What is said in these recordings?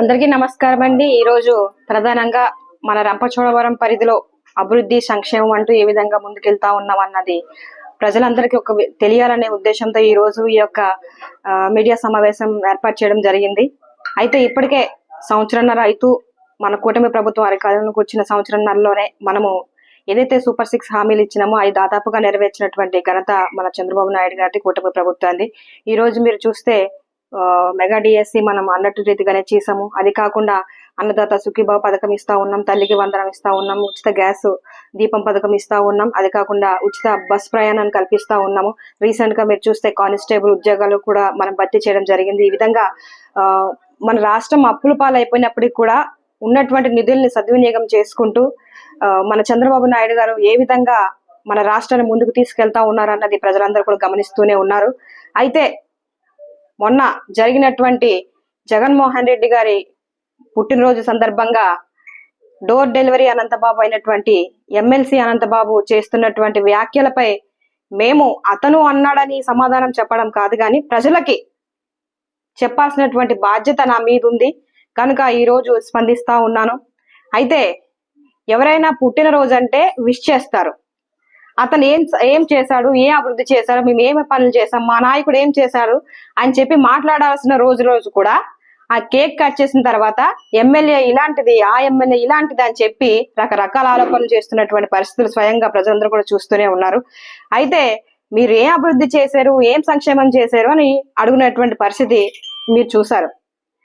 అందరికీ నమస్కారం అండి. ఈరోజు ప్రధానంగా మన రంపచోడవరం పరిధిలో అభివృద్ధి సంక్షేమం అంటూ ఏ విధంగా ముందుకెళ్తా ఉన్నాం అన్నది ప్రజలందరికీ ఒక తెలియాలనే ఉద్దేశంతో ఈ రోజు ఈ యొక్క మీడియా సమావేశం ఏర్పాటు చేయడం జరిగింది. అయితే ఇప్పటికే సంవత్సరంన్నర రైతు మన కూటమి ప్రభుత్వం అధికారంలోకి వచ్చిన సంవత్సరంన్నరలోనే మనము ఏదైతే సూపర్ సిక్స్ హామీలు ఇచ్చినామో అవి దాదాపుగా నెరవేర్చినటువంటి ఘనత మన చంద్రబాబు నాయుడు గారి కూటమి ప్రభుత్వాన్ని ఈ రోజు మీరు చూస్తే మెగా డిఎస్సి మనం అన్నట్టు రీతిగానే చేసాము అది కాకుండా అన్నదాత సుఖీభావ పథకం ఇస్తా ఉన్నాం తల్లికి వందనం ఇస్తా ఉన్నాం ఉచిత గ్యాస్ దీపం పథకం ఇస్తా ఉన్నాం అది కాకుండా ఉచిత బస్ ప్రయాణాన్ని కల్పిస్తా ఉన్నాము. రీసెంట్గా మీరు చూస్తే కానిస్టేబుల్ ఉద్యోగాలు కూడా మనం భర్తీ చేయడం జరిగింది. ఈ విధంగా ఆ, మన రాష్ట్రం అప్పుల పాలైపోయినప్పటికీ కూడా ఉన్నటువంటి నిధుల్ని సద్వినియోగం చేసుకుంటూ ఆ, మన చంద్రబాబు నాయుడు గారు ఏ విధంగా మన రాష్ట్రాన్ని ముందుకు తీసుకెళ్తా ఉన్నారన్నది ప్రజలందరూ కూడా గమనిస్తూనే ఉన్నారు. అయితే మొన్న జరిగినటువంటి జగన్మోహన్ రెడ్డి గారి పుట్టినరోజు సందర్భంగా డోర్ డెలివరీ అనంతబాబు అయినటువంటి ఎమ్మెల్సీ అనంతబాబు చేస్తున్నటువంటి వ్యాఖ్యలపై మేము అతను అన్నాడని సమాధానం చెప్పడం కాదు కానీ ప్రజలకి చెప్పాల్సినటువంటి బాధ్యత నా మీద ఉంది కనుక ఈరోజు స్పందిస్తా ఉన్నాను. అయితే ఎవరైనా పుట్టినరోజు అంటే విష్ చేస్తారు. అతను ఏం ఏం చేశాడు? ఏం అభివృద్ధి చేశాడు? మేము ఏమి పనులు చేసాం మా నాయకుడు ఏం చేశాడు? అని చెప్పి మాట్లాడాల్సిన రోజు రోజు కూడా ఆ కేక్ కట్ చేసిన తర్వాత ఎమ్మెల్యే ఇలాంటిది ఆ ఎమ్మెల్యే ఇలాంటిది అని చెప్పి రకరకాల ఆరోపణలు చేస్తున్నటువంటి పరిస్థితులు స్వయంగా ప్రజలందరూ కూడా చూస్తూనే ఉన్నారు. అయితే మీరు ఏం అభివృద్ధి చేశారు? ఏం సంక్షేమం చేశారు? అని అడుగునటువంటి పరిస్థితి మీరు చూసారు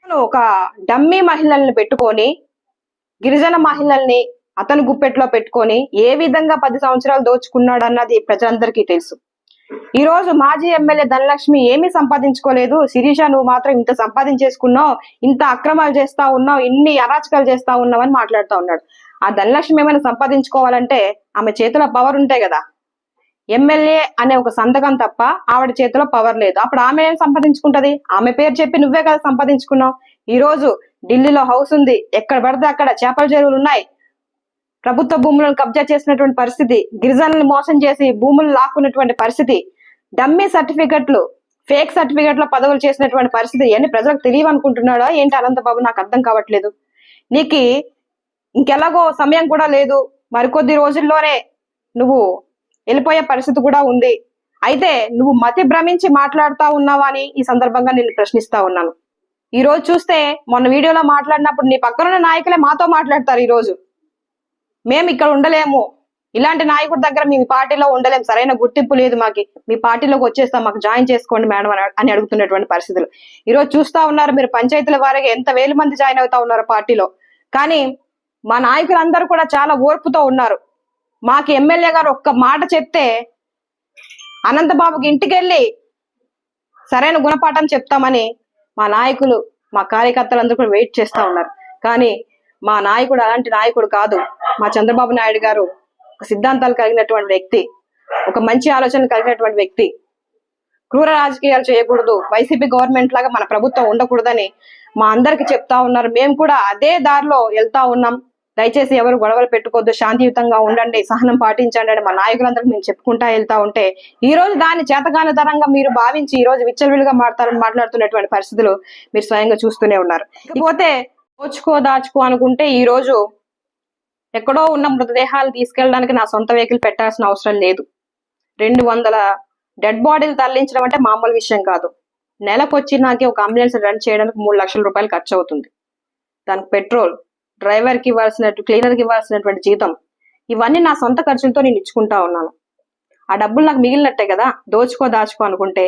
ఒక డమ్మీ మహిళల్ని పెట్టుకొని గిరిజన మహిళల్ని అతను గుప్పెట్లో పెట్టుకొని ఏ విధంగా పది సంవత్సరాలు దోచుకున్నాడు అన్నది ప్రజలందరికీ తెలుసు. ఈ రోజు మాజీ ఎమ్మెల్యే ధనలక్ష్మి ఏమీ సంపాదించుకోలేదు. శిరీష నువ్వు మాత్రం ఇంత సంపాదించేసుకున్నావు ఇంత అక్రమాలు చేస్తా ఉన్నావు ఇన్ని అరాచకాలు చేస్తా ఉన్నావు అని మాట్లాడుతూ ఉన్నాడు. ఆ ధనలక్ష్మి ఏమైనా సంపాదించుకోవాలంటే ఆమె చేతిలో పవర్ ఉంటాయి కదా. ఎమ్మెల్యే అనే ఒక సంతకం తప్ప ఆవిడ చేతిలో పవర్ లేదు. అప్పుడు ఆమె ఏం సంపాదించుకుంటది? ఆమె పేరు చెప్పి నువ్వే కదా సంపాదించుకున్నావు. ఈ రోజు ఢిల్లీలో హౌస్ ఉంది. ఎక్కడ పడితే అక్కడ చేపల చెరువులు ఉన్నాయి. ప్రభుత్వ భూములను కబ్జా చేసినటువంటి పరిస్థితి గిరిజనులను మోసం చేసి భూములు లాక్కున్నటువంటి పరిస్థితి డమ్మీ సర్టిఫికెట్లు ఫేక్ సర్టిఫికెట్ల పదవులు చేసినటువంటి పరిస్థితి ఇవన్నీ ప్రజలకు తెలియవనుకుంటున్నాడా? ఏంటి అనంతబాబు? నాకు అర్థం కావట్లేదు. నీకు ఇంకెలాగో సమయం కూడా లేదు. మరికొద్ది రోజుల్లోనే నువ్వు వెళ్ళిపోయే పరిస్థితి కూడా ఉంది. అయితే నువ్వు మతి భ్రమించి మాట్లాడుతా ఉన్నావా అని ఈ సందర్భంగా నేను ప్రశ్నిస్తా ఉన్నాను. ఈ రోజు చూస్తే మొన్న వీడియోలో మాట్లాడినప్పుడు నీ పక్కనున్న నాయకులే మాతో మాట్లాడతారు ఈ రోజు మేము ఇక్కడ ఉండలేము. ఇలాంటి నాయకుడి దగ్గర మీ పార్టీలో ఉండలేము సరైన గుర్తింపు లేదు మాకి. మీ పార్టీలోకి వచ్చేస్తాం. మాకు జాయిన్ చేసుకోండి మేడం అని అని అడుగుతున్నటువంటి పరిస్థితులు. ఈరోజు చూస్తా ఉన్నారు మీరు పంచాయతీల వారిగా ఎంత వేల మంది జాయిన్ అవుతా ఉన్నారు పార్టీలో. కానీ మా నాయకులందరూ కూడా చాలా ఓర్పుతో ఉన్నారు. మాకు ఎమ్మెల్యే గారు ఒక్క మాట చెప్తే అనంతబాబుకి ఇంటికి వెళ్ళి సరైన గుణపాఠం చెప్తామని మా నాయకులు మా కార్యకర్తలందరూ కూడా వెయిట్ చేస్తా ఉన్నారు. కానీ మా నాయకుడు అలాంటి నాయకుడు కాదు. మా చంద్రబాబు నాయుడు గారు ఒక సిద్ధాంతాలు కలిగినటువంటి వ్యక్తి ఒక మంచి ఆలోచనలు కలిగినటువంటి వ్యక్తి. క్రూర రాజకీయాలు చేయకూడదు. వైసీపీ గవర్నమెంట్ లాగా మన ప్రభుత్వం ఉండకూడదని మా అందరికి చెప్తా ఉన్నారు. మేము కూడా అదే దారిలో వెళ్తా ఉన్నాం. దయచేసి ఎవరు గొడవలు పెట్టుకోవద్దు. శాంతియుతంగా ఉండండి. సహనం పాటించండి అని మా నాయకులందరికీ మేము చెప్పుకుంటా వెళ్తా ఉంటే ఈ రోజు దాన్ని చేతగాని తరంగా మీరు భావించి ఈ రోజు విచ్చలవిలుగా మాట్లాడాలని మాట్లాడుతున్నటువంటి పరిస్థితులు మీరు స్వయంగా చూస్తూనే ఉన్నారు. ఇకపోతే దోచుకో దాచుకో అనుకుంటే ఈ రోజు ఎక్కడో ఉన్న మృతదేహాలు తీసుకెళ్ళడానికి నా సొంత వెహికల్ పెట్టాల్సిన అవసరం లేదు. రెండు వందల డెడ్ బాడీలు తరలించడం అంటే మామూలు విషయం కాదు. నెలకు వచ్చి నాకు ఒక అంబులెన్స్ రన్ చేయడానికి మూడు లక్షల రూపాయలు ఖర్చు అవుతుంది దానికి పెట్రోల్ డ్రైవర్కి ఇవ్వాల్సినట్టు క్లీనర్కి ఇవ్వాల్సినటువంటి జీతం ఇవన్నీ నా సొంత ఖర్చులతో నేను ఇచ్చుకుంటా ఉన్నాను. ఆ డబ్బులు నాకు మిగిలినట్టే కదా? దోచుకో దాచుకో అనుకుంటే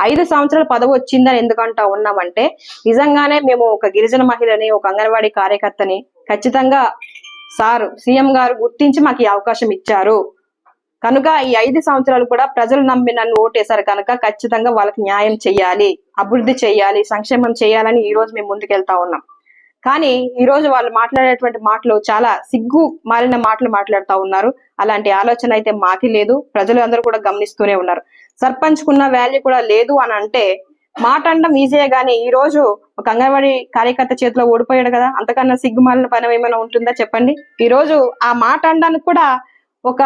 ఐదు సంవత్సరాలు పదవి వచ్చిందని ఎందుకంటా ఉన్నామంటే నిజంగానే మేము ఒక గిరిజన మహిళని ఒక అంగన్వాడీ కార్యకర్తని ఖచ్చితంగా సారు సీఎం గారు గుర్తించి మాకు ఈ అవకాశం ఇచ్చారు. కనుక ఈ ఐదు సంవత్సరాలు కూడా ప్రజలు నమ్మి నన్ను ఓటేశారు కనుక ఖచ్చితంగా వాళ్ళకి న్యాయం చేయాలి అభివృద్ధి చేయాలి సంక్షేమం చేయాలని ఈ రోజు మేము ముందుకెళ్తా ఉన్నాం. కానీ ఈ రోజు వాళ్ళు మాట్లాడేటువంటి మాటలు చాలా సిగ్గు మారిన మాటలు మాట్లాడుతూ ఉన్నారు. అలాంటి ఆలోచన అయితే మాకి లేదు. ప్రజలు అందరూ కూడా గమనిస్తూనే ఉన్నారు. సర్పంచ్ కున్న వాల్యూ కూడా లేదు అని అంటే మాట అనడం ఈజీయే గానీ ఈ రోజు ఒక అంగన్వాడీ కార్యకర్త చేతిలో ఓడిపోయాడు కదా అంతకన్నా సిగ్గుమాలిన పని ఏమైనా ఉంటుందా చెప్పండి? ఈ రోజు ఆ మాట అనడానికి కూడా ఒక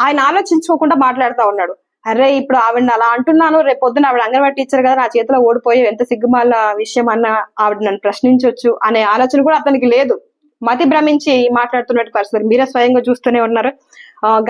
ఆయన ఆలోచించుకోకుండా మాట్లాడుతూ ఉన్నాడు. అరే ఇప్పుడు ఆవిడని అలా అంటున్నాను రేపు పొద్దున ఆవిడ అంగన్వాడీ టీచర్ కదా నా చేతిలో ఓడిపోయి ఎంత సిగ్గుమాల విషయం అన్న ఆవిడ నన్ను ప్రశ్నించవచ్చు అనే ఆలోచన కూడా అతనికి లేదు. మతి భ్రమించి మాట్లాడుతున్నట్టు పరిస్థితి. మీరే స్వయంగా చూస్తూనే ఉన్నారు. ఆ,